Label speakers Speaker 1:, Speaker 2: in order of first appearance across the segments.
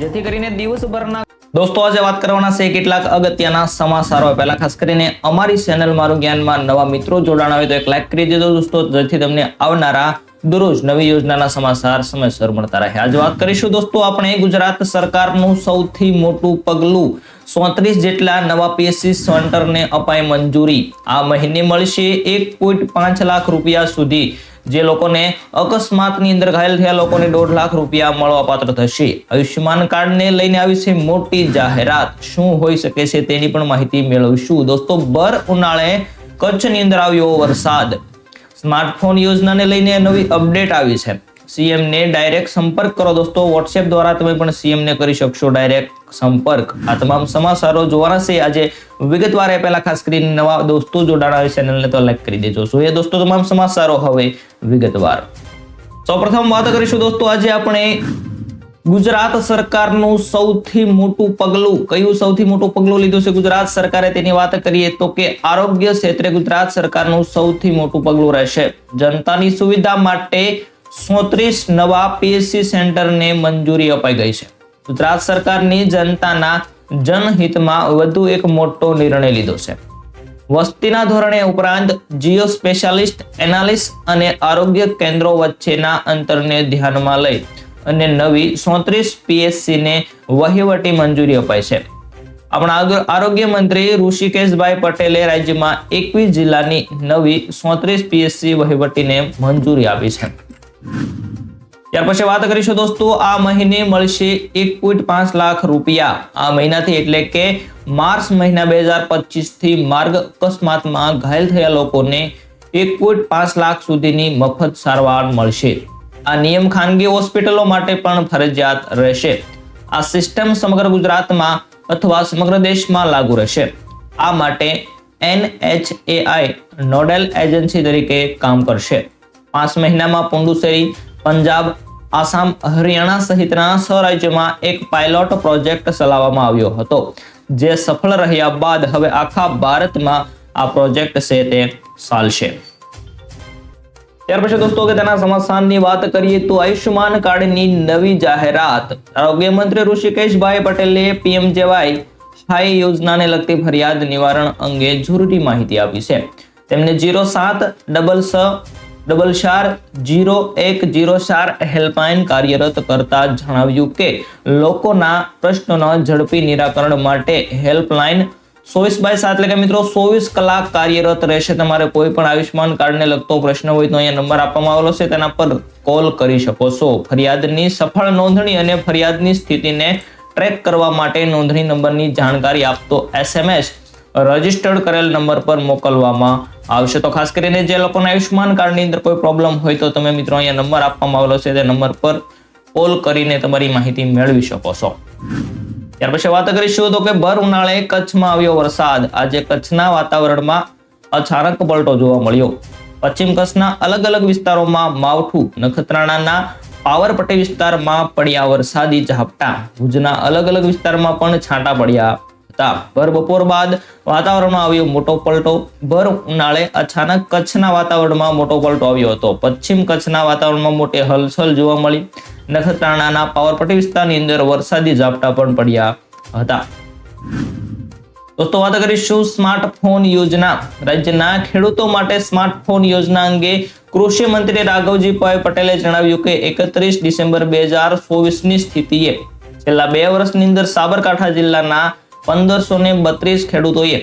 Speaker 1: જેથી કરીને દિવસભરના દોસ્તો, આજે વાત કરવાના છે કેટલાક અગત્યના સમાચારો. પહેલા ખાસ કરીને અમારી ચેનલ મારું જ્ઞાનમાં નવા મિત્રો જોડાણ આવે તો એક લાઈક કરી દેજો દોસ્તો, જેથી તમને આવનારા દરરોજ નવી યોજનાના સમાચાર સમયસર મળતા રહે. આજે વાત કરીશું દોસ્તો, આપણે ગુજરાત સરકારનું સૌથી મોટું પગલું સોત્રીસ જેટલા નવા પીએસસી સેન્ટરને અપાય મંજૂરી. આ મહિને મળશે એક પોઈન્ટ પાંચ લાખ રૂપિયા સુધી, જે લોકોને અકસ્માતની અંદર ઘાયલ થયા લોકોને દોઢ લાખ રૂપિયા મળવા પાત્ર થશે. આયુષ્યમાન કાર્ડને લઈને આવી છે મોટી જાહેરાત. શું હોઈ શકે છે તેની પણ માહિતી મેળવશું. દોસ્તો ભર ઉનાળે કચ્છની અંદર આવ્યો વરસાદ. સ્માર્ટફોન યોજનાને લઈને નવી અપડેટ આવી છે. સીએમ ને ડાયરેક્ટ સંપર્ક કરો દોસ્તો. વોટ્સએપ દ્વારા તમે પણ સીએમ ને કરી શકશો ડાયરેક્ટ સંપર્ક. આ તમામ સમાચારો જોવાના છે. આજે વિગતવાર એ પહેલા ખાસ કરીને નવા દોસ્તો જોડાણા હોય ચેનલને તો લાઈક કરી દેજો. સો એ દોસ્તો તમામ સમાચારો હવે વિગતવાર. સૌપ્રથમ વાત કરીશું દોસ્તો. આજે આપણે ગુજરાત સરકારનું સૌથી મોટું પગલું, કયું સૌથી મોટું પગલું લીધું છે ગુજરાત સરકારે તેની વાત કરીએ તો કે આરોગ્ય ક્ષેત્રે ગુજરાત સરકારનું સૌથી મોટું પગલું રહેશે. જનતાની સુવિધા માટે સોત્રીસ નવા પીએચસી સેન્ટરને મંજૂરી અપાઈ ગઈ છે. ગુજરાત સરકારની જનતાના જનહિતમાં વધુ એક મોટો નિર્ણય લીધો છે. વસ્તીના ધોરણે ઉપરાંત જીઓ સ્પેશિયાલિસ્ટ, એનાલિસ્ટ અને આરોગ્ય કેન્દ્રો વચ્ચેના અંતરને ધ્યાનમાં લઈ અને નવી સોત્રીસ પીએસસીને વહીવટી મંજૂરી અપાઈ છે. આપણા આરોગ્ય મંત્રી ઋષિકેશભાઈ પટેલે રાજ્યમાં એકવીસ જિલ્લાની નવી સોત્રીસ પીએસસી વહીવટીને મંજૂરી આપી છે. ત્યાર પછી વાત કરીશું દોસ્તો, આ મહિને મળશે એક પોઈન્ટ પાંચ લાખ રૂપિયા. આ મહિનાથી એટલે કે માર્ચ મહિના બે હજાર પચીસથી માર્ગ અકસ્માતમાં ઘાયલ થયા લોકોને એક પોઈન્ટ પાંચ લાખ સુધીની મફત સારવાર મળશે. આ નિયમ ખાનગી હોસ્પિટલો માટે પણ ફરજિયાત રહેશે. આ સિસ્ટમ સમગ્ર ગુજરાતમાં અથવા સમગ્ર દેશમાં લાગુ રહેશે. આ માટે એનએચએઆઈ, નોડલ એજન્સી તરીકે કામ કરશે. પાંચ મહિનામાં પુડુચેરી, પંજાબ, આસામ, હરિયાણા સહિતના છ રાજ્યોમાં એક પાયલોટ પ્રોજેક્ટ ચલાવવામાં આવ્યો હતો. જે સફળ રહ્યા બાદ હવે આખા ભારતમાં આ પ્રોજેક્ટ છે તે ચાલશે. ત્યાર પછી દોસ્તો, કે તેના સમાધાનની વાત કરીએ તો આયુષ્યમાન કાર્ડની નવી જાહેરાત. આરોગ્ય મંત્રી ઋષિકેશભાઈ પટેલે પીએમજેવાય સ્થાયી યોજનાને લગતી ફરિયાદ નિવારણ અંગે જરૂરી માહિતી આપી છે. તેમને જીરો સાત ડબલ છ ડબલ ચાર જીરો એક જીરો ચાર હેલ્પલાઇન કાર્યરત કરતા જણાવ્યું કે લોકોના પ્રશ્નોના ઝડપી નિરાકરણ માટે હેલ્પલાઇન ચોવીસ બાય સાત, એટલે કે મિત્રો ચોવીસ કલાક કાર્યરત રહેશે. તમારે કોઈ પણ આયુષ્યમાન કાર્ડને લગતો પ્રશ્ન હોય તો અહીંયા નંબર આપવામાં આવેલો છે, તેના પર કોલ કરી શકો છો. ફરિયાદની સફળ નોંધણી અને ફરિયાદની સ્થિતિને ટ્રેક કરવા માટે નોંધણી નંબરની જાણકારી આપતો એસએમએસ રજીસ્ટર્ડ કરેલ નંબર પર મોકલવામાં આવશે. તો ખાસ કરીને જે લોકોને આયુષ્યમાન કાર્ડની અંદર કોઈ પ્રોબ્લેમ હોય તો તમે મિત્રો અહીંયા નંબર આપવામાં આવેલો છે. તે નંબર પર કોલ કરીને તમારી માહિતી મેળવી શકો છો. ત્યાર પછી વાત કરીશું તો કે ભર ઉનાળે કચ્છમાં આવ્યો વરસાદ. આજે કચ્છના વાતાવરણમાં અચાનક પલટો જોવા મળ્યો. પશ્ચિમ કચ્છના અલગ અલગ વિસ્તારોમાં માવઠું નખત્રાણાના પાવરપટ્ટી વિસ્તારમાં પડ્યા વરસાદી ઝાપટા. ભુજના અલગ અલગ વિસ્તારમાં પણ છાંટા પડ્યા. હતા. ભર બપોર બાદ વાતાવરણમાં આવ્યો મોટો પલટો. ભર ઉનાળે અચાનક કચ્છના વાતાવરણમાં મોટો પલટો આવ્યો હતો. પશ્ચિમ કચ્છના વાતાવરણમાં મોટી હલચલ જોવા મળી. નખત્રાણાના પાવરપટ્ટી વિસ્તારની અંદર વરસાદી ઝાપટા પણ પડ્યા હતા. દોસ્તો, વાત કરીશું સ્માર્ટફોન યોજના. રાજ્યના ખેડૂતો માટે સ્માર્ટફોન યોજના અંગે કૃષિ મંત્રી રાઘવજીભાઈ પટેલે જણાવ્યું કે એકત્રીસ ડિસેમ્બર બે હજાર ચોવીસની સ્થિતિએ છેલ્લા બે વર્ષની અંદર સાબરકાંઠા જિલ્લાના પંદરસો ને બત્રીસ ખેડૂતોએ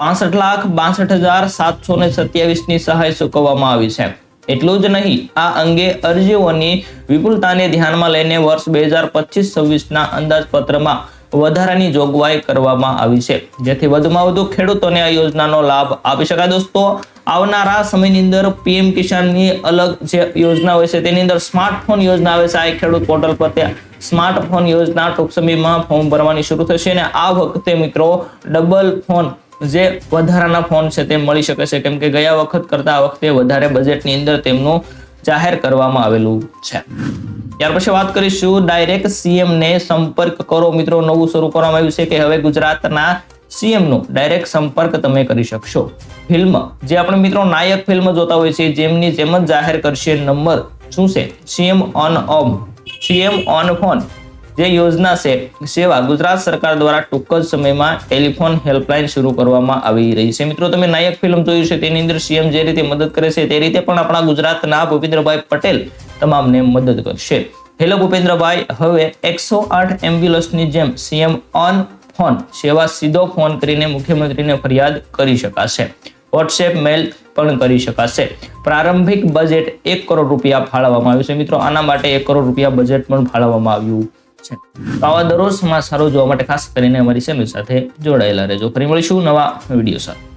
Speaker 1: પાસઠ લાખ બાસઠ હજાર સાતસો ને સત્યાવીસની સહાય ચૂકવવામાં આવી છે. એટલું જ નહીં, આ અંગે અરજીઓની વિપુલતાને ધ્યાનમાં લઈને વર્ષ બે હજાર પચીસ છવ્વીસના અંદાજપત્રમાં વધારાની જોગવાઈ કરવામાં આવી છે. જેથી વધુમાં વધુ ખેડૂતોને આ યોજનાનો લાભ આપી શકાય. દોસ્તો, આવનારા સમયની અંદર પીએમ કિસાનની અલગ જે યોજના હોય છે, તેની અંદર સ્માર્ટફોન યોજના આવે છે. આ ખેડૂત પોર્ટલ પર તે સ્માર્ટફોન યોજના ટૂંક સમયમાં ફોર્મ ભરવાની શરૂ થશે અને આ વખતે મિત્રો ડબલ ફોન જે વધારાના ફોન છે તે મળી શકે છે. કેમ કે ગયા વખત કરતા આ વખતે વધારે બજેટની અંદર તેમનું જાહેર કરવામાં આવેલું છે. ત્યાર પછી વાત કરીશું ડાયરેક્ટ સીએમ ને સંપર્ક કરો. મિત્રો, નવું શરૂ કરવામાં આવ્યું છે કે હવે ગુજરાતના સીએમ નો ડાયરેક્ટ સંપર્ક તમે કરી શકશો. ફિલ્મ, જે આપણે મિત્રો નાયક ફિલ્મ જોતા હોય છે, જેમની જેમ જ જાહેર કરશે નંબર શું છે? સીએમ ઓન ઓમ સીએમ ઓન ફોન જે યોજના છે, સેવા ગુજરાત સરકાર દ્વારા ટૂંક જ સમયમાં ટેલિફોન હેલ્પલાઇન શરૂ કરવામાં આવી રહી છે. મિત્રો, તમે નાયક ફિલ્મ જોયું છે, તેની અંદર સીએમ જે રીતે મદદ કરે છે, તે રીતે પણ આપણા ગુજરાતના ભૂપેન્દ્રભાઈ પટેલ તમામને મદદ કરશે. હેલો ભૂપેન્દ્રભાઈ, હવે એકસો આઠ એમ્બ્યુલન્સની જેમ સીએમ ઓન ફોન સેવા સીધો ફોન કરીને મુખ્યમંત્રીને ફરિયાદ કરી શકાશે. વોટ્સએપ મેલ પણ કરી શકાશે. પ્રારંભિક બજેટ એક કરોડ રૂપિયા ફાળવવામાં આવ્યું છે. મિત્રો, આના માટે એક કરોડ રૂપિયા બજેટ પણ ફાળવવામાં આવ્યું છે. તો આવા દરરોજ સમાચારો જોવા માટે ખાસ કરીને અમારી ચેનલ સાથે જોડાયેલા રહેજો. ફરી મળીશું નવા વીડિયો સાથે.